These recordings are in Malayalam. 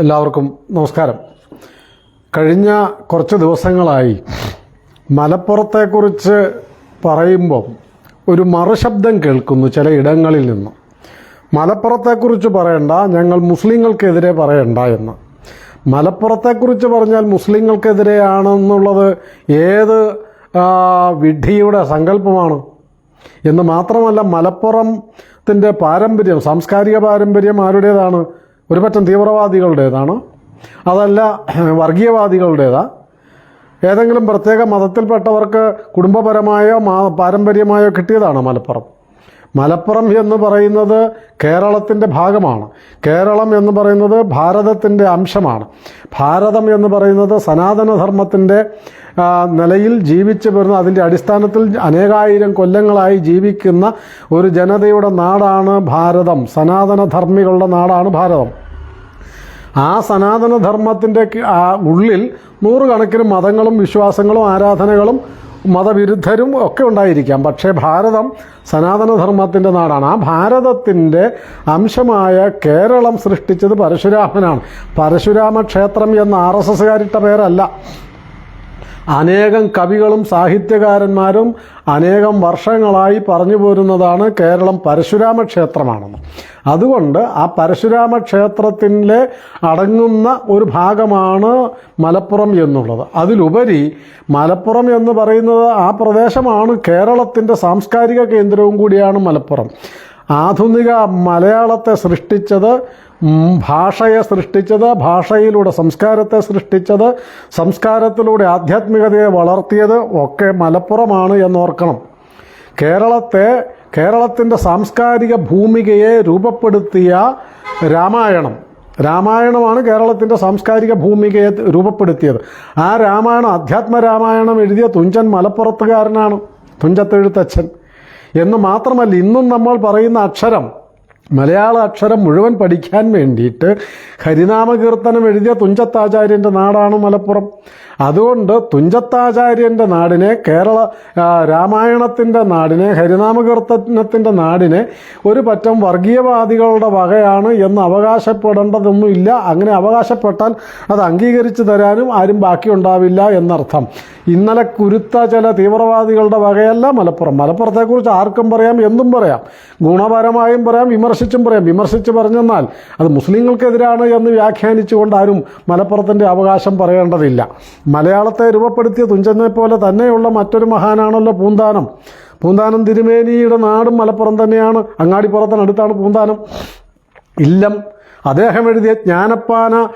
എല്ലാവർക്കും നമസ്കാരം. കഴിഞ്ഞ കുറച്ച് ദിവസങ്ങളായി മലപ്പുറത്തെക്കുറിച്ച് പറയുമ്പം ഒരു മറുശബ്ദം കേൾക്കുന്നു ചില ഇടങ്ങളിൽ നിന്ന്. മലപ്പുറത്തെക്കുറിച്ച് പറയണ്ട ഞങ്ങൾ മുസ്ലിങ്ങൾക്കെതിരെ പറയണ്ട എന്ന്. മലപ്പുറത്തെക്കുറിച്ച് പറഞ്ഞാൽ മുസ്ലിങ്ങൾക്കെതിരെയാണെന്നുള്ളത് ഏത് വിഡ്ഢിയുടെ സങ്കല്പമാണ്? എന്ന് മാത്രമല്ല മലപ്പുറത്തിന്റെ പാരമ്പര്യം സാംസ്കാരിക പാരമ്പര്യം ആരുടേതാണ്? ഒരു പറ്റം തീവ്രവാദികളുടേതാണ്. അതല്ല വർഗീയവാദികളുടേതാ. ഏതെങ്കിലും പ്രത്യേക മതത്തിൽപ്പെട്ടവർക്ക് കുടുംബപരമായോ പാരമ്പര്യമായോ കിട്ടിയതാണ് മലപ്പുറം. മലപ്പുറം എന്ന് പറയുന്നത് കേരളത്തിന്റെ ഭാഗമാണ്. കേരളം എന്ന് പറയുന്നത് ഭാരതത്തിന്റെ അംശമാണ്. ഭാരതം എന്ന് പറയുന്നത് സനാതനധർമ്മത്തിന്റെ നിലയിൽ ജീവിച്ചു വരുന്ന അതിന്റെ അടിസ്ഥാനത്തിൽ അനേകായിരം കൊല്ലങ്ങളായി ജീവിക്കുന്ന ഒരു ജനതയുടെ നാടാണ് ഭാരതം. സനാതനധർമ്മികളുടെ നാടാണ് ഭാരതം. ആ ക- ആ ഉള്ളിൽ നൂറുകണക്കിന് മതങ്ങളും വിശ്വാസങ്ങളും ആരാധനകളും മതവിരുദ്ധരും ഒക്കെ ഉണ്ടായിരിക്കാം. പക്ഷേ ഭാരതം സനാതനധർമ്മത്തിന്റെ നാടാണ്. ആ ഭാരതത്തിന്റെ അംശമായ കേരളം സൃഷ്ടിച്ചത് പരശുരാമനാണ്. പരശുരാമ ക്ഷേത്രം എന്ന ആർ എസ് എസ്സുകാരിട്ട പേരല്ല. അനേകം കവികളും സാഹിത്യകാരന്മാരും അനേകം വർഷങ്ങളായി പറഞ്ഞു പോരുന്നതാണ് കേരളം പരശുരാമ ക്ഷേത്രമാണെന്ന് അതുകൊണ്ട് ആ പരശുരാമ ക്ഷേത്രത്തിലെ അടങ്ങുന്ന ഒരു ഭാഗമാണ് മലപ്പുറം എന്നുള്ളത്. അതിലുപരി മലപ്പുറം എന്ന് പറയുന്നത് ആ പ്രദേശമാണ് കേരളത്തിന്റെ സാംസ്കാരിക കേന്ദ്രവും കൂടിയാണ് മലപ്പുറം. ആധുനിക മലയാളത്തെ സൃഷ്ടിച്ചത് ഭാഷയെ സൃഷ്ടിച്ചത് ഭാഷയിലൂടെ സംസ്കാരത്തെ സൃഷ്ടിച്ചത് സംസ്കാരത്തിലൂടെ ആധ്യാത്മികതയെ വളർത്തിയത് ഒക്കെ മലപ്പുറമാണ് എന്നോർക്കണം. കേരളത്തെ കേരളത്തിന്റെ സാംസ്കാരിക ഭൂമികയെ രൂപപ്പെടുത്തിയ രാമായണം. രാമായണമാണ് കേരളത്തിന്റെ സാംസ്കാരിക ഭൂമികയെ രൂപപ്പെടുത്തിയത്. ആ രാമായണം അധ്യാത്മ രാമായണം എഴുതിയ തുഞ്ചൻ മലപ്പുറത്തുകാരനാണ് തുഞ്ചത്തെഴുത്തച്ഛൻ. എന്ന് മാത്രമല്ല ഇന്നും നമ്മൾ പറയുന്ന അക്ഷരം. മലയാള അക്ഷരം മുഴുവൻ പഠിക്കാൻ വേണ്ടിയിട്ട് ഹരിനാമകീർത്തനം എഴുതിയ തുഞ്ചത്താചാര്യന്റെ നാടാണ് മലപ്പുറം. അതുകൊണ്ട് തുഞ്ചത്താചാര്യന്റെ നാടിനെ കേരള രാമായണത്തിന്റെ നാടിനെ ഹരിനാമകീർത്തനത്തിന്റെ നാടിനെ ഒരു പറ്റം വർഗീയവാദികളുടെ വകയാണ് എന്ന് അവകാശപ്പെടേണ്ടതൊന്നുമില്ല അങ്ങനെ അവകാശപ്പെട്ടാൽ അത് അംഗീകരിച്ചു തരാനും ആരും ബാക്കിയുണ്ടാവില്ല എന്നർത്ഥം. ഇന്നലെ കുരുത്ത ചില തീവ്രവാദികളുടെ വകയല്ല മലപ്പുറം. മലപ്പുറത്തെക്കുറിച്ച് ആർക്കും പറയാം എന്തും പറയാം. ഗുണപരമായും പറയാം വിമർശിച്ചും പറയാം. വിമർശിച്ച് പറഞ്ഞെന്നാൽ അത് മുസ്ലിങ്ങൾക്കെതിരാണ് എന്ന് വ്യാഖ്യാനിച്ചുകൊണ്ട് ആരും മലപ്പുറത്തിന്റെ അവകാശം പറയേണ്ടതില്ല. മലയാളത്തെ രൂപപ്പെടുത്തിയ തുഞ്ചനെ പോലെ തന്നെയുള്ള മറ്റൊരു മഹാനാണല്ലോ പൂന്താനം. പൂന്താനം തിരുമേനിയുടെ നാടും മലപ്പുറം തന്നെയാണ്. അങ്ങാടിപ്പുറത്തിനടുത്താണ് പൂന്താനം. ഇല്ലം. അദ്ദേഹം എഴുതിയ ജ്ഞാനപ്പാന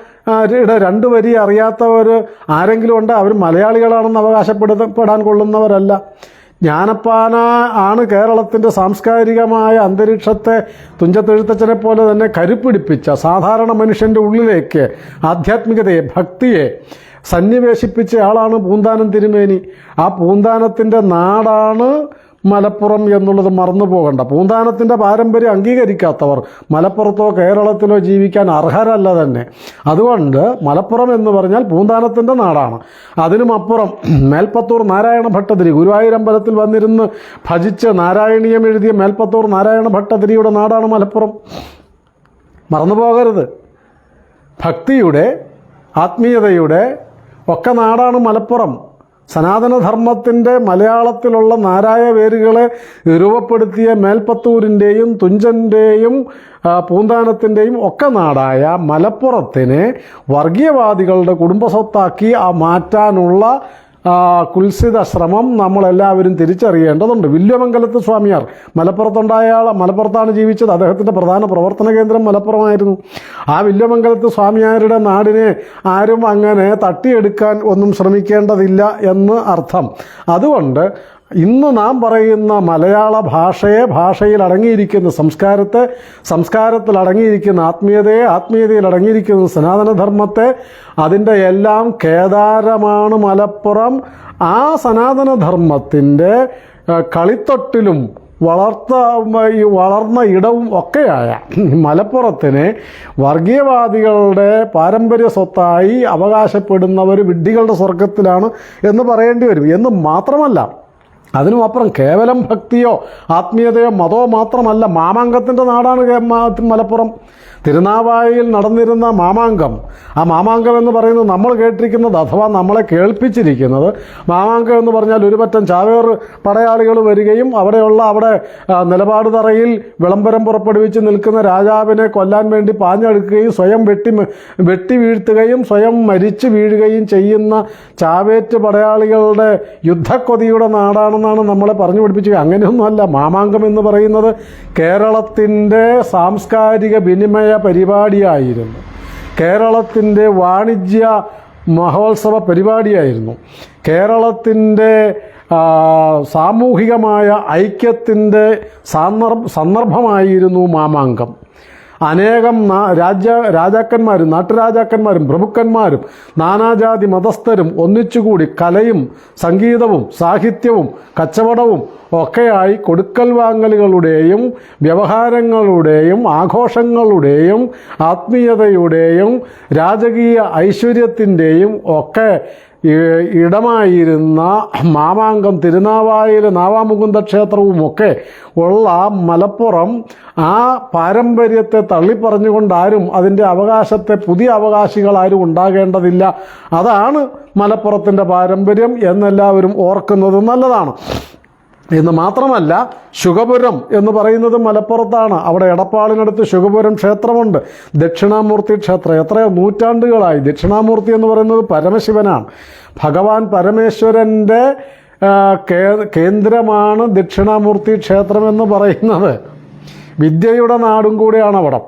യുടെ രണ്ട് വരി അറിയാത്തവർ ആരെങ്കിലും ഉണ്ട്? അവർ മലയാളികളാണെന്ന് അവകാശപ്പെടുത്തപ്പെടാൻ കൊള്ളുന്നവരല്ല. ജ്ഞാനപ്പാന ആണ് കേരളത്തിന്റെ സാംസ്കാരികമായ അന്തരീക്ഷത്തെ തുഞ്ചത്തെഴുത്തച്ഛനെ പോലെ തന്നെ കരുപ്പിടിപ്പിച്ച സാധാരണ മനുഷ്യന്റെ ഉള്ളിലേക്ക് ആധ്യാത്മികതയെ ഭക്തിയെ സന്നിവേശിപ്പിച്ച ആളാണ് പൂന്താനം തിരുമേനി. ആ പൂന്താനത്തിന്റെ നാടാണ് മലപ്പുറം എന്നുള്ളത് മറന്നു പോകണ്ട. പൂന്താനത്തിന്റെ പാരമ്പര്യം അംഗീകരിക്കാത്തവർ മലപ്പുറത്തോ കേരളത്തിലോ ജീവിക്കാൻ അർഹരല്ല തന്നെ. അതുകൊണ്ട് മലപ്പുറം എന്ന് പറഞ്ഞാൽ പൂന്താനത്തിന്റെ നാടാണ്. അതിനും അപ്പുറം മേൽപ്പത്തൂർ നാരായണ ഭട്ടതിരി ഗുരുവായൂരമ്പലത്തിൽ വന്നിരുന്ന് ഭജിച്ച് നാരായണീയം എഴുതിയ മേൽപ്പത്തൂർ നാരായണ ഭട്ടതിരിയുടെ നാടാണ് മലപ്പുറം. മറന്നു പോകരുത്. ഭക്തിയുടെ ആത്മീയതയുടെ ഒക്കെ നാടാണ് മലപ്പുറം. സനാതനധർമ്മത്തിന്റെ മലയാളത്തിലുള്ള നാരായ വേരുകളെ രൂപപ്പെടുത്തിയ മേൽപ്പത്തൂരിന്റെയും തുഞ്ചന്റെയും പൂന്താനത്തിന്റെയും ഒക്കെ നാടായ മലപ്പുറത്തിനെ വർഗീയവാദികളുടെ കുടുംബസ്വത്താക്കി ആ മാറ്റാനുള്ള കുൽസിത ശ്രമം നമ്മളെല്ലാവരും തിരിച്ചറിയേണ്ടതുണ്ട്. വില്യമംഗലത്ത് സ്വാമിയാർ മലപ്പുറത്തുണ്ടായ ആൾ മലപ്പുറത്താണ് ജീവിച്ചത്. അദ്ദേഹത്തിന്റെ പ്രധാന പ്രവർത്തന കേന്ദ്രം മലപ്പുറമായിരുന്നു. ആ വില്യമംഗലത്ത് സ്വാമിയാരുടെ നാടിനെ ആരും അങ്ങനെ തട്ടിയെടുക്കാൻ ഒന്നും ശ്രമിക്കേണ്ടതില്ല എന്ന് അർത്ഥം. അതുകൊണ്ട് ഇന്ന് നാം പറയുന്ന മലയാള ഭാഷയെ ഭാഷയിൽ അടങ്ങിയിരിക്കുന്ന സംസ്കാരത്തെ സംസ്കാരത്തിൽ അടങ്ങിയിരിക്കുന്ന ആത്മീയതയെ ആത്മീയതയിൽ അടങ്ങിയിരിക്കുന്ന സനാതനധർമ്മത്തെ അതിന്റെ എല്ലാം കേദാരമാണ് മലപ്പുറം. ആ സനാതനധർമ്മത്തിന്റെ കളിത്തൊട്ടിലും വളർത്ത വളർന്ന ഇടവും ഒക്കെയായ മലപ്പുറത്തിനെ വർഗീയവാദികളുടെ പാരമ്പര്യ സ്വത്തായി അവകാശപ്പെടുന്നവർ വിഡ്ഢികളുടെ സ്വർഗത്തിലാണ് എന്ന് പറയേണ്ടി വരും. എന്ന് മാത്രമല്ല അതിനും അപ്പുറം കേവലം ഭക്തിയോ ആത്മീയതയോ മതമോ മാത്രമല്ല മാമാങ്കത്തിന്റെ നാടാണ് മലപ്പുറം. തിരുനാവായയിൽ നടന്നിരുന്ന മാമാങ്കം. ആ മാമാങ്കം എന്ന് പറയുന്നത് നമ്മൾ കേട്ടിരിക്കുന്നത് അഥവാ നമ്മളെ കേൾപ്പിച്ചിരിക്കുന്നത്. മാമാങ്കം എന്ന് പറഞ്ഞാൽ ഒരുപറ്റം ചാവേർ പടയാളികൾ വരികയും അവിടെയുള്ള അവിടെ നിലപാട് തറയിൽ വിളംബരം പുറപ്പെടുവിച്ച് നിൽക്കുന്ന രാജാവിനെ കൊല്ലാൻ വേണ്ടി പാഞ്ഞെടുക്കുകയും സ്വയം വെട്ടി വെട്ടി വീഴ്ത്തുകയും സ്വയം മരിച്ചു വീഴുകയും ചെയ്യുന്ന ചാവേറ്റ് പടയാളികളുടെ യുദ്ധക്കൊതിയുടെ നാടാണെന്നാണ് നമ്മളെ പറഞ്ഞു പഠിപ്പിച്ചത്. അങ്ങനെയൊന്നുമല്ല. മാമാങ്കം എന്ന് പറയുന്നത് കേരളത്തിന്റെ സാംസ്കാരിക വിനിമയ പരിപാടിയായിരുന്നു. കേരളത്തിന്റെ വാണിജ്യ മഹോത്സവ പരിപാടിയായിരുന്നു. കേരളത്തിന്റെ സാമൂഹികമായ ഐക്യത്തിന്റെ സന്ദർഭ സന്ദർഭമായിരുന്നു മാമാങ്കം. അനേകം രാജ്യ രാജാക്കന്മാരും നാട്ടുരാജാക്കന്മാരും പ്രഭുക്കന്മാരും നാനാജാതി മതസ്ഥരും ഒന്നിച്ചുകൂടി കലയും സംഗീതവും സാഹിത്യവും കച്ചവടവും ഒക്കെയായി കൊടുക്കൽ വാങ്ങലുകളുടെയും വ്യവഹാരങ്ങളുടെയും ആഘോഷങ്ങളുടെയും ആത്മീയതയുടെയും രാജകീയ ഐശ്വര്യത്തിന്റെയും ഒക്കെ ഇടമായിരുന്ന മാമാങ്കം തിരുനാവായിൽ നാവാമുകുന്ദ ക്ഷേത്രവും ഒക്കെ ഉള്ള മലപ്പുറം ആ പാരമ്പര്യത്തെ തള്ളിപ്പറഞ്ഞുകൊണ്ട് ആരും അതിന്റെ അവകാശത്തെ പുതിയ അവകാശികൾ ആരും ഉണ്ടാകേണ്ടതില്ല. അതാണ് മലപ്പുറത്തിന്റെ പാരമ്പര്യം എന്നെല്ലാവരും ഓർക്കുന്നത് നല്ലതാണ്. എന്ന് മാത്രമല്ല ശുഖപുരം എന്ന് പറയുന്നത് മലപ്പുറത്താണ്. അവിടെ എടപ്പാളിനടുത്ത് ശുഖപുരം ക്ഷേത്രമുണ്ട്. ദക്ഷിണാമൂർത്തി ക്ഷേത്രം. എത്രയോ നൂറ്റാണ്ടുകളായി. ദക്ഷിണാമൂർത്തി എന്ന് പറയുന്നത് പരമശിവനാണ്. ഭഗവാൻ പരമേശ്വരന്റെ കേന്ദ്രമാണ് ദക്ഷിണാമൂർത്തി ക്ഷേത്രം എന്ന് പറയുന്നത്. വിദ്യയുടെ നാടും കൂടിയാണ് അവിടം.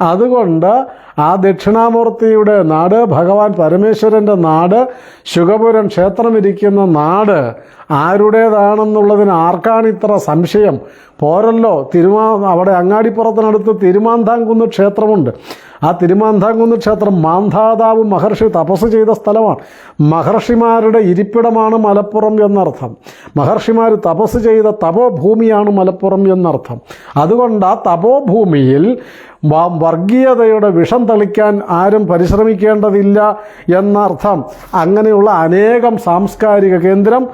അതുകൊണ്ട് ആ ദക്ഷിണാമൂർത്തിയുടെ നാട് ഭഗവാൻ പരമേശ്വരന്റെ നാട് ശുഗപുരം ക്ഷേത്രമിരിക്കുന്ന നാട് ആരുടേതാണെന്നുള്ളതിന് ആർക്കാണ് ഇത്ര സംശയം? പോരല്ലോ തിരുമാ അവിടെ അങ്ങാടിപ്പുറത്തിനടുത്ത് തിരുമാന്താംകുന്ന് ക്ഷേത്രമുണ്ട്. ആ തിരുമാന്താംകുന്ന് ക്ഷേത്രം മാന്ധാതാവ് മഹർഷി തപസ് ചെയ്ത സ്ഥലമാണ്. മഹർഷിമാരുടെ ഇരിപ്പിടമാണ് മലപ്പുറം എന്നർത്ഥം. മഹർഷിമാർ തപസ് ചെയ്ത തപോഭൂമിയാണ് മലപ്പുറം എന്നർത്ഥം. അതുകൊണ്ട് ആ തപോഭൂമിയിൽ വർഗീയതയുടെ വിഷം തളിക്കാൻ ആരും പരിശ്രമിക്കേണ്ടതില്ല എന്നർത്ഥം. അങ്ങനെയുള്ള അനേകം സാംസ്കാരിക കേന്ദ്രം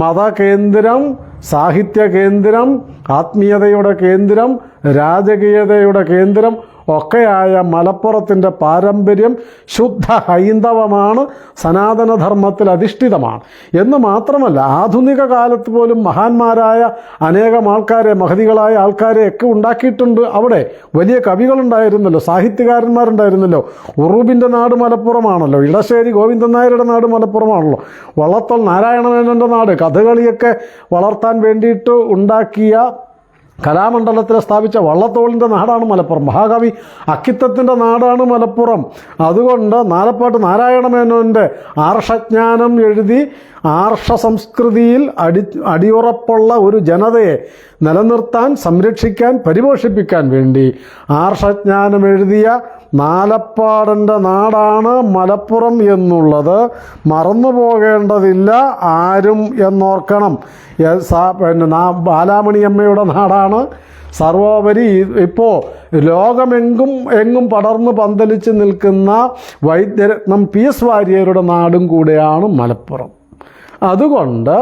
മതകേന്ദ്രം സാഹിത്യ കേന്ദ്രം ആത്മീയതയുടെ കേന്ദ്രം രാജകീയതയുടെ കേന്ദ്രം ഒക്കെയായ മലപ്പുറത്തിന്റെ പാരമ്പര്യം ശുദ്ധ ഹൈന്ദവമാണ് സനാതനധർമ്മത്തിൽ അധിഷ്ഠിതമാണ്. എന്ന് മാത്രമല്ല ആധുനിക കാലത്ത് പോലും മഹാന്മാരായ അനേകം ആൾക്കാരെ മഹതികളായ ആൾക്കാരെ ഒക്കെ ഉണ്ടാക്കിയിട്ടുണ്ട്. അവിടെ വലിയ കവികളുണ്ടായിരുന്നല്ലോ സാഹിത്യകാരന്മാരുണ്ടായിരുന്നല്ലോ. ഉറൂബിന്റെ നാട് മലപ്പുറമാണല്ലോ ഇടശ്ശേരി ഗോവിന്ദൻ നായരുടെ നാട് മലപ്പുറമാണല്ലോ. വള്ളത്തോൾ നാരായണമേനന്റെ നാട് കഥകളിയൊക്കെ വളർത്താൻ വേണ്ടിയിട്ട് ഉണ്ടാക്കിയ കലാമണ്ഡലത്തിൽ സ്ഥാപിച്ച വള്ളത്തോളിന്റെ നാടാണ് മലപ്പുറം. മഹാകവി അക്കിത്തത്തിന്റെ നാടാണ് മലപ്പുറം. അതുകൊണ്ട് നാലപ്പാട്ട് നാരായണമേനോന്റെ ആർഷജ്ഞാനം എഴുതി ആർഷ സംസ്കൃതിയിൽ അടി അടിയുറപ്പുള്ള ഒരു ജനതയെ നിലനിർത്താൻ സംരക്ഷിക്കാൻ പരിപോഷിപ്പിക്കാൻ വേണ്ടി ആർഷജ്ഞാനം എഴുതിയ നാലപ്പാടന്റെ നാടാണ് മലപ്പുറം എന്നുള്ളത്. മറന്നു പോകേണ്ടതില്ല ആരും എന്നോർക്കണം. പിന്നെ നാ- ബാലാമണിയമ്മയുടെ നാടാണ്. സർവോപരി ഇപ്പോൾ ലോകമെങ്കും എങ്ങും പടർന്ന് പന്തലിച്ച് നിൽക്കുന്ന വൈദ്യരത്നം പി എസ് വാര്യരുടെ നാടും കൂടെയാണ് മലപ്പുറം. അതുകൊണ്ട്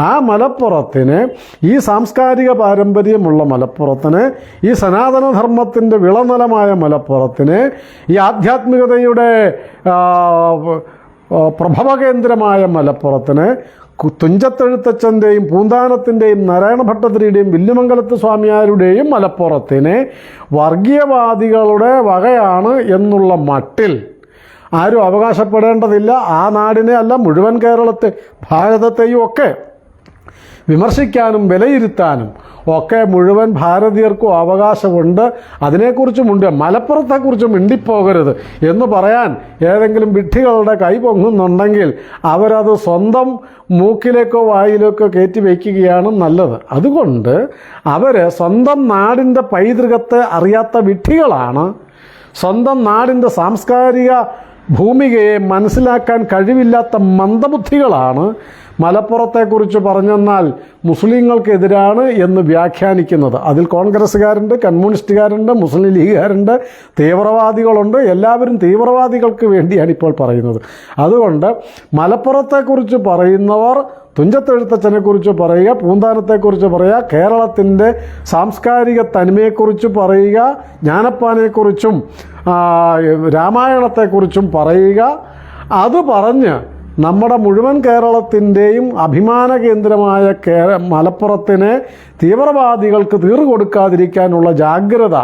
ആ മലപ്പുറത്തിന് ഈ സാംസ്കാരിക പാരമ്പര്യമുള്ള മലപ്പുറത്തിന് ഈ സനാതനധർമ്മത്തിന്റെ വിളനിലമായ മലപ്പുറത്തിന് ഈ ആധ്യാത്മികതയുടെ പ്രഭവകേന്ദ്രമായ മലപ്പുറത്തിന് തുഞ്ചത്തെഴുത്തച്ഛന്റെയും പൂന്താനത്തിന്റെയും നാരായണ ഭട്ടതിരിയുടെയും വില്ലുമംഗലത്ത് സ്വാമിയാരുടെയും മലപ്പുറത്തിന് വർഗീയവാദികളുടെ വകയാണ് എന്നുള്ള മട്ടിൽ ആരും അവകാശപ്പെടേണ്ടതില്ല. ആ നാടിനെ അല്ല മുഴുവൻ കേരളത്തെ ഭാരതത്തെയും ഒക്കെ വിമർശിക്കാനും വിലയിരുത്താനും ഒക്കെ മുഴുവൻ ഭാരതീയർക്കും അവകാശമുണ്ട്. അതിനെക്കുറിച്ചുമുണ്ട് മലപ്പുറത്തെക്കുറിച്ച് മിണ്ടിപ്പോകരുത് എന്ന് പറയാൻ ഏതെങ്കിലും വിഡ്ഢികളുടെ കൈ പൊങ്ങുന്നുണ്ടെങ്കിൽ അവരത് സ്വന്തം മൂക്കിലേക്കോ വായിലേക്കോ കയറ്റി വയ്ക്കുകയാണ് നല്ലത്. അതുകൊണ്ട് അവർ സ്വന്തം നാടിന്റെ പൈതൃകത്തെ അറിയാത്ത വിഡ്ഢികളാണ് സ്വന്തം നാടിന്റെ സാംസ്കാരിക ഭൂമികയെ മനസ്സിലാക്കാൻ കഴിവില്ലാത്ത മന്ദബുദ്ധികളാണ് മലപ്പുറത്തെക്കുറിച്ച് പറഞ്ഞെന്നാൽ മുസ്ലിങ്ങൾക്കെതിരാണ് എന്ന് വ്യാഖ്യാനിക്കുന്നത്. അതിൽ കോൺഗ്രസ്സുകാരുണ്ട് കമ്മ്യൂണിസ്റ്റുകാരുണ്ട് മുസ്ലിം ലീഗുകാരുണ്ട് തീവ്രവാദികളുണ്ട്. എല്ലാവരും തീവ്രവാദികൾക്ക് വേണ്ടിയാണ് ഇപ്പോൾ പറയുന്നത്. അതുകൊണ്ട് മലപ്പുറത്തെക്കുറിച്ച് പറയുന്നവർ തുഞ്ചത്തെഴുത്തച്ഛനെക്കുറിച്ച് പറയുക പൂന്താനത്തെക്കുറിച്ച് പറയുക കേരളത്തിന്റെ സാംസ്കാരിക തനിമയെക്കുറിച്ച് പറയുക ജ്ഞാനപ്പാനെക്കുറിച്ചും രാമായണത്തെക്കുറിച്ചും പറയുക. അത് പറഞ്ഞ് നമ്മുടെ മുഴുവൻ കേരളത്തിന്റെയും അഭിമാന കേന്ദ്രമായ കേര മലപ്പുറത്തിനെ തീവ്രവാദികൾക്ക് തീർക്കൊടുക്കാതിരിക്കാനുള്ള ജാഗ്രത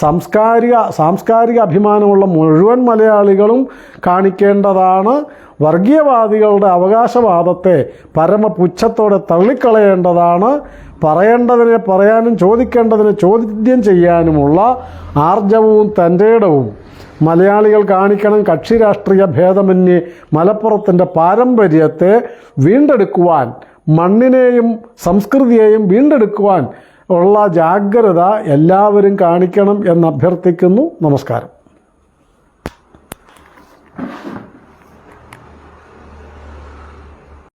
സാംസ്കാരിക സാംസ്കാരിക അഭിമാനമുള്ള മുഴുവൻ മലയാളികളും കാണിക്കേണ്ടതാണ്. വർഗീയവാദികളുടെ അവകാശവാദത്തെ പരമപുച്ഛത്തോടെ തള്ളിക്കളയേണ്ടതാണ്. പറയേണ്ടതിനെ പറയാനും ചോദിക്കേണ്ടതിനെ ചോദ്യം ചെയ്യാനുമുള്ള ആർജവവും തന്റെയിടവും മലയാളികൾ കാണിക്കണം കക്ഷി രാഷ്ട്രീയ ഭേദമന്യേ മലപ്പുറത്തിന്റെ പാരമ്പര്യത്തെ വീണ്ടെടുക്കുവാൻ മണ്ണിനെയും സംസ്കൃതിയെയും വീണ്ടെടുക്കുവാൻ ഉള്ള ജാഗ്രത എല്ലാവരും കാണിക്കണം എന്ന് അഭ്യർത്ഥിക്കുന്നു നമസ്കാരം.